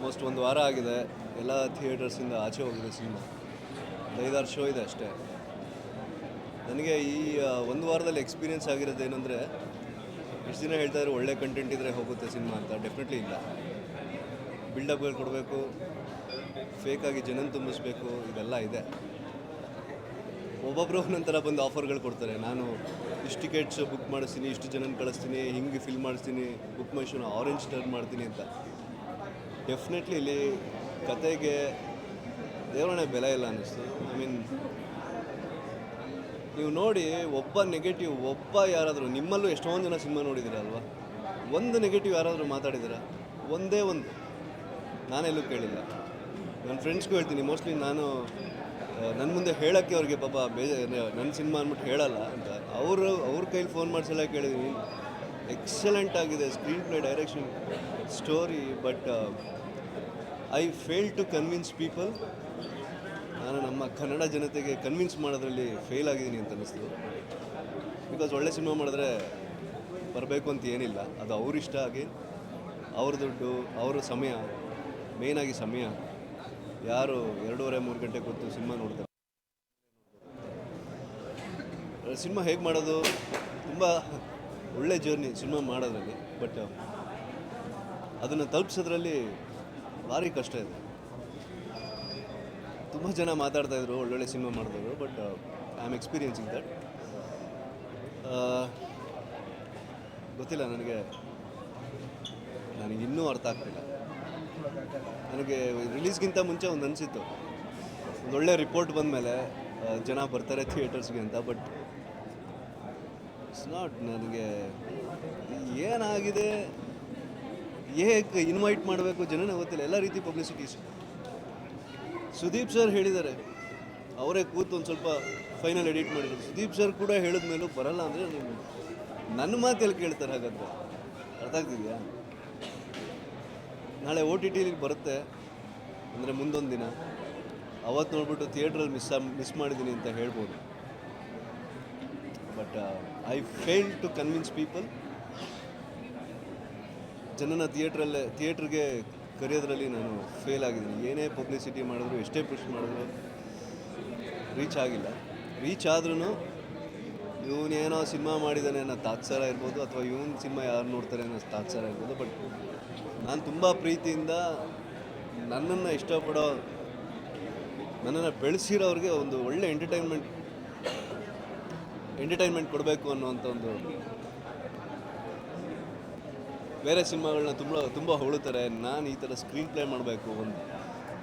Almost ಒಂದು ವಾರ ಆಗಿದೆ. ಎಲ್ಲ ಥಿಯೇಟರ್ಸಿಂದ ಆಚೆ ಹೋಗಿದೆ ಸಿನಿಮಾ. ಐದಾರು ಶೋ ಇದೆ ಅಷ್ಟೇ. ನನಗೆ ಈ ಒಂದು ವಾರದಲ್ಲಿ ಎಕ್ಸ್ಪೀರಿಯೆನ್ಸ್ ಆಗಿರೋದು ಏನಂದರೆ ಇಷ್ಟು ದಿನ ಹೇಳ್ತಾ ಇದ್ರು ಒಳ್ಳೆ ಕಂಟೆಂಟ್ ಇದ್ದರೆ ಹೋಗುತ್ತೆ ಸಿನಿಮಾ ಅಂತ. ಡೆಫಿನೆಟ್ಲಿ ಇಲ್ಲ. ಬಿಲ್ಡಪ್ಗಳು ಕೊಡಬೇಕು ಫೇಕಾಗಿ ಜನನ ತುಂಬಿಸ್ಬೇಕು, ಇದೆಲ್ಲ ಇದೆ. ಒಬ್ಬೊಬ್ಬರು ನಂತರ ಬಂದು ಆಫರ್ಗಳು ಕೊಡ್ತಾರೆ. ನಾನು ಇಷ್ಟು ಟಿಕೆಟ್ಸ್ ಬುಕ್ ಮಾಡಿಸ್ತೀನಿ, ಇಷ್ಟು ಜನನ ಕಳಿಸ್ತೀನಿ, ಹಿಂಗೆ ಫಿಲ್ ಮಾಡಿಸ್ತೀನಿ ಬುಕ್ ಮೈ ಶೋನ ಆರೆಂಜ್ ಟರ್ನ್ ಮಾಡ್ತೀನಿ ಅಂತ. ಡೆಫಿನೆಟ್ಲಿ ಇಲ್ಲಿ ಕತೆಗೆ ದೇವರೇ ಬೆಲೆ ಇಲ್ಲ ಅನ್ನಿಸ್ತು. ಐ ಮೀನ್ ನೀವು ನೋಡಿ, ಒಬ್ಬ ನೆಗೆಟಿವ್ ಒಬ್ಬ ಯಾರಾದರೂ, ನಿಮ್ಮಲ್ಲೂ ಎಷ್ಟೊಂದು ಜನ ಸಿನಿಮಾ ನೋಡಿದ್ದೀರಲ್ವಾ ಒಂದು ನೆಗೆಟಿವ್ ಯಾರಾದರೂ ಮಾತಾಡಿದ್ದೀರಾ ಒಂದೇ ಒಂದು. ನಾನೆಲ್ಲೂ ಕೇಳಿಲ್ಲ. ನನ್ನ ಫ್ರೆಂಡ್ಸ್ಗೂ ಹೇಳ್ತೀನಿ ಮೋಸ್ಟ್ಲಿ ನಾನು ನನ್ನ ಮುಂದೆ ಹೇಳೋಕ್ಕೆ ಅವ್ರಿಗೆ ಪಾಪ ಬೇಜ ನನ್ನ ಸಿನಿಮಾ ಅಂದ್ಬಿಟ್ಟು ಹೇಳಲ್ಲ ಅಂತ. ಅವರು, ಅವ್ರ ಕೈಲಿ ಫೋನ್ ಮಾಡಿಸಲ್ಲ ಕೇಳಿದ್ದೀನಿ ಎಕ್ಸಲೆಂಟ್ ಆಗಿದೆ screen play direction story but I fail to convince people ನಾನು ನಮ್ಮ ಕನ್ನಡ ಜನತೆಗೆ ಕನ್ವಿನ್ಸ್ ಮಾಡೋದ್ರಲ್ಲಿ ಫೇಲ್ ಆಗಿದ್ದೀನಿ ಅಂತ ಅನ್ನಿಸ್ತು. ಬಿಕಾಸ್ ಒಳ್ಳೆ ಸಿನಿಮಾ ಮಾಡಿದ್ರೆ ಬರಬೇಕು ಅಂತ ಏನಿಲ್ಲ. ಅದು ಅವರಿಷ್ಟ ಆಗಿ ಅವ್ರ ದುಡ್ಡು, ಅವರ ಸಮಯ ಮೇಯ್ನಾಗಿ ಸಮಯ. ಯಾರು ಎರಡೂವರೆ, ಮೂರು ಗಂಟೆ ಕೂತು ಸಿನಿಮಾ ನೋಡ್ತಾರೆ. ಸಿನಿಮಾ ಹೇಗೆ ಮಾಡೋದು? ತುಂಬ ಒಳ್ಳೆ ಜರ್ನಿ ಸಿನಿಮಾ ಮಾಡೋದ್ರಲ್ಲಿ ಬಟ್ ಅದನ್ನು ತಲುಪಿಸೋದ್ರಲ್ಲಿ ಭಾರಿ ಕಷ್ಟ ಇದೆ. ತುಂಬ ಜನ ಮಾತಾಡ್ತಾಯಿದ್ರು ಒಳ್ಳೊಳ್ಳೆ ಸಿನಿಮಾ ಮಾಡಿದ್ರು but I am experiencing that ಗೊತ್ತಿಲ್ಲ, ನನಗೆ ನನಗೆ ಇನ್ನೂ ಅರ್ಥ ಆಗ್ತಿಲ್ಲ. ನನಗೆ ರಿಲೀಸ್ಗಿಂತ ಮುಂಚೆ ಒಂದು ಅನಿಸಿತ್ತು. ಒಳ್ಳೆ ರಿಪೋರ್ಟ್ ಬಂದಮೇಲೆ ಜನ ಬರ್ತಾರೆ ಥಿಯೇಟರ್ಸ್ಗೆ ಅಂತ ಬಟ್ ಇಟ್ಸ್ ನಾಟ್ ನನಗೆ ಏನಾಗಿದೆ, ಏಕೆ ಇನ್ವೈಟ್ ಮಾಡಬೇಕು ಜನನೇ ಗೊತ್ತಿಲ್ಲ. ಎಲ್ಲ ರೀತಿ ಪಬ್ಲಿಸಿಟೀಸ್ ಸುದೀಪ್ ಸರ್ ಹೇಳಿದ್ದಾರೆ, ಅವರೇ ಕೂತು ಒಂದು ಸ್ವಲ್ಪ ಫೈನಲ್ ಎಡಿಟ್ ಮಾಡಿದ್ರು. ಸುದೀಪ್ ಸರ್ ಕೂಡ ಹೇಳಿದ ಮೇಲೂ ಬರಲ್ಲ ಅಂದರೆ ನನ್ನ ಮಾತಲ್ಲಿ ಕೇಳ್ತಾರೆ ಹಾಗಾದ್ರೆ. ಅರ್ಥ ಆಗ್ತಿದೆಯಾ? ನಾಳೆ ಓ ಟಿ ಟಿಲಿ ಬರುತ್ತೆ, ಅಂದರೆ ಮುಂದೊಂದು ದಿನ. ಅವತ್ತು ನೋಡ್ಬಿಟ್ಟು ಥಿಯೇಟ್ರಲ್ಲಿ ಮಿಸ್ ಮಿಸ್ ಮಾಡಿದ್ದೀನಿ ಅಂತ ಹೇಳ್ಬೋದು. But I fail to convince people ಜನನ ಥಿಯೇಟ್ರಲ್ಲೇ ಥಿಯೇಟ್ರಿಗೆ ಕರೆಯೋದ್ರಲ್ಲಿ ನಾನು ಫೇಲ್ ಆಗಿದ್ದೀನಿ. ಏನೇ ಪಬ್ಲಿಸಿಟಿ ಮಾಡಿದ್ರು, ಎಷ್ಟೇ ಪುಷ್ ಮಾಡಿದ್ರು ರೀಚ್ ಆಗಿಲ್ಲ. ರೀಚ್ ಆದ್ರೂ ಇವನೇನೋ ಸಿನಿಮಾ ಮಾಡಿದ್ದಾನೆ ಅನ್ನೋ ತಾತ್ಸಾರ ಇರ್ಬೋದು, ಅಥವಾ ಇವನ್ ಸಿನಿಮಾ ಯಾರು ನೋಡ್ತಾರೆ ಅನ್ನೋ ತಾತ್ಸಾರ ಇರ್ಬೋದು. ಬಟ್ ನಾನು ತುಂಬ ಪ್ರೀತಿಯಿಂದ ನನ್ನನ್ನು ಇಷ್ಟಪಡೋ, ನನ್ನನ್ನು ಬೆಳೆಸಿರೋರಿಗೆ ಒಂದು ಒಳ್ಳೆ ಎಂಟರ್ಟೈನ್ಮೆಂಟ್ ಎಂಟರ್ಟೈನ್ಮೆಂಟ್ ಕೊಡಬೇಕು ಅನ್ನುವಂಥ ಒಂದು ಬೇರೆ ಸಿನಿಮಾಗಳನ್ನ ತುಂಬ ತುಂಬ ಹೊಳುತ್ತಾರೆ. ನಾನು ಈ ಥರ ಸ್ಕ್ರೀನ್ ಪ್ಲೇ ಮಾಡಬೇಕು, ಒಂದು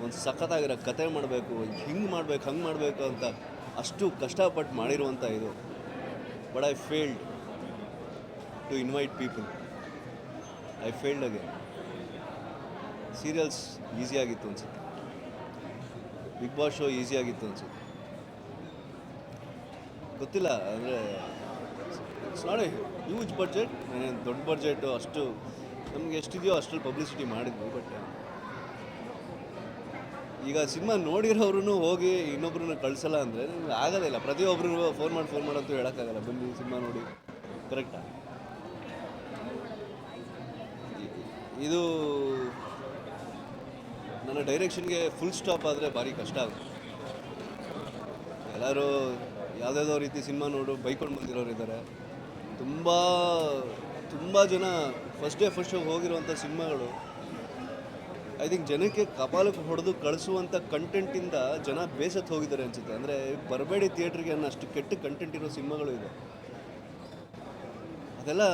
ಒಂದು ಸಖತ್ತಾಗಿರೋ ಕತೆ ಮಾಡಬೇಕು ಹಿಂಗೆ ಮಾಡಬೇಕು, ಹಂಗೆ ಮಾಡಬೇಕು ಅಂತ ಅಷ್ಟು ಕಷ್ಟಪಟ್ಟು ಮಾಡಿರುವಂಥ ಇದು. But I failed to invite people I failed again serials ಈಸಿಯಾಗಿತ್ತು ಅನ್ಸುತ್ತೆ. ಬಿಗ್ ಬಾಸ್ ಶೋ ಈಸಿಯಾಗಿತ್ತು ಅನ್ಸುತ್ತೆ. ಗೊತ್ತಿಲ್ಲ, ಅಂದರೆ it's not a huge budget ನಾನೇನು ದೊಡ್ಡ ಬಡ್ಜೆಟು ಅಷ್ಟು, ನಮಗೆ ಎಷ್ಟಿದೆಯೋ ಅಷ್ಟರಲ್ಲಿ ಪಬ್ಲಿಸಿಟಿ ಮಾಡಿದ್ವಿ ಬಟ್ ಈಗ ಸಿನಿಮಾ ನೋಡಿರೋರು ಹೋಗಿ ಇನ್ನೊಬ್ರನ್ನ ಕಳಿಸಲ್ಲ ಅಂದರೆ ಆಗೋದಿಲ್ಲ ಪ್ರತಿಯೊಬ್ಬರು ಫೋನ್ ಮಾಡಿ ಫೋನ್ ಮಾಡಂತೂ ಹೇಳೋಕ್ಕಾಗಲ್ಲ. ಬನ್ನಿ ಸಿನಿಮಾ ನೋಡಿ. ಕರೆಕ್ಟಾ ಇದು ನನ್ನ ಡೈರೆಕ್ಷನ್ಗೆ ಫುಲ್ ಸ್ಟಾಪ್ ಆದರೆ ಭಾರಿ ಕಷ್ಟ ಆಗುತ್ತೆ. ಎಲ್ಲರೂ ಯಾವುದ್ಯಾವುದೋ ರೀತಿ ಸಿನಿಮಾ ನೋಡು, ಬೈಕೊಂಡು ಬಂದಿರೋರು ಇದ್ದಾರೆ ತುಂಬ ತುಂಬ ಜನ ಫಸ್ಟ್ ಡೇ ಫಸ್ಟ್ ಶೋ ಹೋಗಿರುವಂಥ ಸಿನಿಮಾಗಳು. ಐ ಥಿಂಕ್ ಜನಕ್ಕೆ ಕಪಾಲಕ್ಕೆ ಹೊಡೆದು ಕಳಿಸುವಂಥ ಕಂಟೆಂಟಿಂದ ಜನ ಬೇಸತ್ತು ಹೋಗಿದ್ದಾರೆ ಅನಿಸುತ್ತೆ. ಅಂದರೆ ಬರಬೇಡಿ ಥಿಯೇಟ್ರಿಗೆ ಅನ್ನೋ ಅಷ್ಟು ಕೆಟ್ಟ ಕಂಟೆಂಟ್ ಇರೋ ಸಿನಿಮಾಗಳು ಇದೆ. ಅದೆಲ್ಲ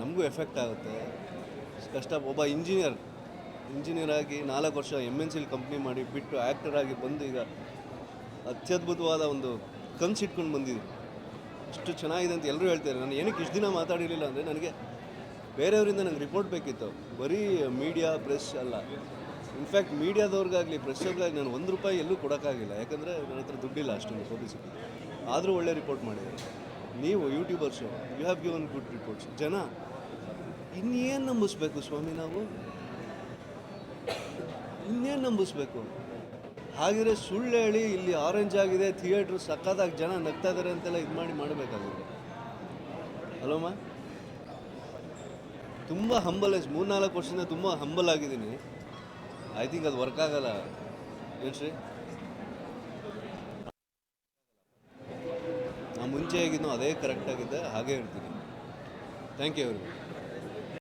ನಮಗೂ ಎಫೆಕ್ಟ್ ಆಗುತ್ತೆ. ಕಷ್ಟ, ಒಬ್ಬ ಇಂಜಿನಿಯರ್ ಇಂಜಿನಿಯರ್ ಆಗಿ ನಾಲ್ಕು ವರ್ಷ ಎಂ ಎನ್ ಸಿಲಿ ಕಂಪ್ನಿ ಮಾಡಿ ಬಿಟ್ಟು ಆ್ಯಕ್ಟರ್ ಆಗಿ ಬಂದು ಈಗ ಅತ್ಯದ್ಭುತವಾದ ಒಂದು ಕನ್ಸು ಬಂದಿದ್ದೀನಿ. ಅಷ್ಟು ಚೆನ್ನಾಗಿದೆ ಅಂತ ಎಲ್ಲರೂ ಹೇಳ್ತಾರೆ ನಾನು ಏನಕ್ಕೆ ಇಷ್ಟು ದಿನ ಮಾತಾಡಿರಲಿಲ್ಲ ಅಂದರೆ ನನಗೆ ಬೇರೆಯವರಿಂದ ನನಗೆ ರಿಪೋರ್ಟ್ ಬೇಕಿತ್ತು. ಬರೀ ಮೀಡಿಯಾ, ಪ್ರೆಸ್ ಅಲ್ಲ. ಇನ್ಫ್ಯಾಕ್ಟ್ ಮೀಡಿಯಾದವ್ರಿಗಾಗಲಿ, ಪ್ರೆಸ್ಸವ್ರಿಗಾಗಲಿ ನಾನು ಒಂದು ರೂಪಾಯಿ ಎಲ್ಲೂ ಕೊಡೋಕ್ಕಾಗಿಲ್ಲ. ಯಾಕಂದರೆ ನನ್ನ ಹತ್ರ ದುಡ್ಡಿಲ್ಲ ಅಷ್ಟೊಂದು ಪಬ್ಲಿಸಿಟಿ ಆದರೂ ಒಳ್ಳೆ ರಿಪೋರ್ಟ್ ಮಾಡಿದ್ದಾರೆ. ನೀವು YouTubers you have given good reports ಜನ, ಇನ್ನೇನು ನಂಬಿಸ್ಬೇಕು ಸ್ವಾಮಿ ನಾವು? ಇನ್ನೇನು ನಂಬಿಸ್ಬೇಕು? ಹಾಗಿದ್ರೆ ಸುಳ್ಳು ಹೇಳಿ ಇಲ್ಲಿ ಆರೆಂಜ್ ಆಗಿದೆ ಥಿಯೇಟ್ರ್ ಸಕ್ಕತ್ತಾಗಿ ಜನ ನಗ್ತಾ ಇದ್ದಾರೆ ಅಂತೆಲ್ಲ ಇದು ಮಾಡಿ ಮಾಡಬೇಕಾಗುತ್ತೆ. ಹಲೋಮ್ಮ ತುಂಬ ಹಂಬಲ್ ಮೂರ್ನಾಲ್ಕು ವರ್ಷದಿಂದ ತುಂಬ ಹಂಬಲ್ ಆಗಿದ್ದೀನಿ. ಐ ಥಿಂಕ್ ಅದು ವರ್ಕ್ ಆಗಲ್ಲ. ಏನು ಶ್ರೀ? ನಾ ಮುಂಚೆ ಹೇಗಿದ್ನೋ ಅದೇ ಕರೆಕ್ಟಾಗಿದೆ ಹಾಗೇ ಇರ್ತೀನಿ ಥ್ಯಾಂಕ್ ಯು ಅವ್ರಿಗೆ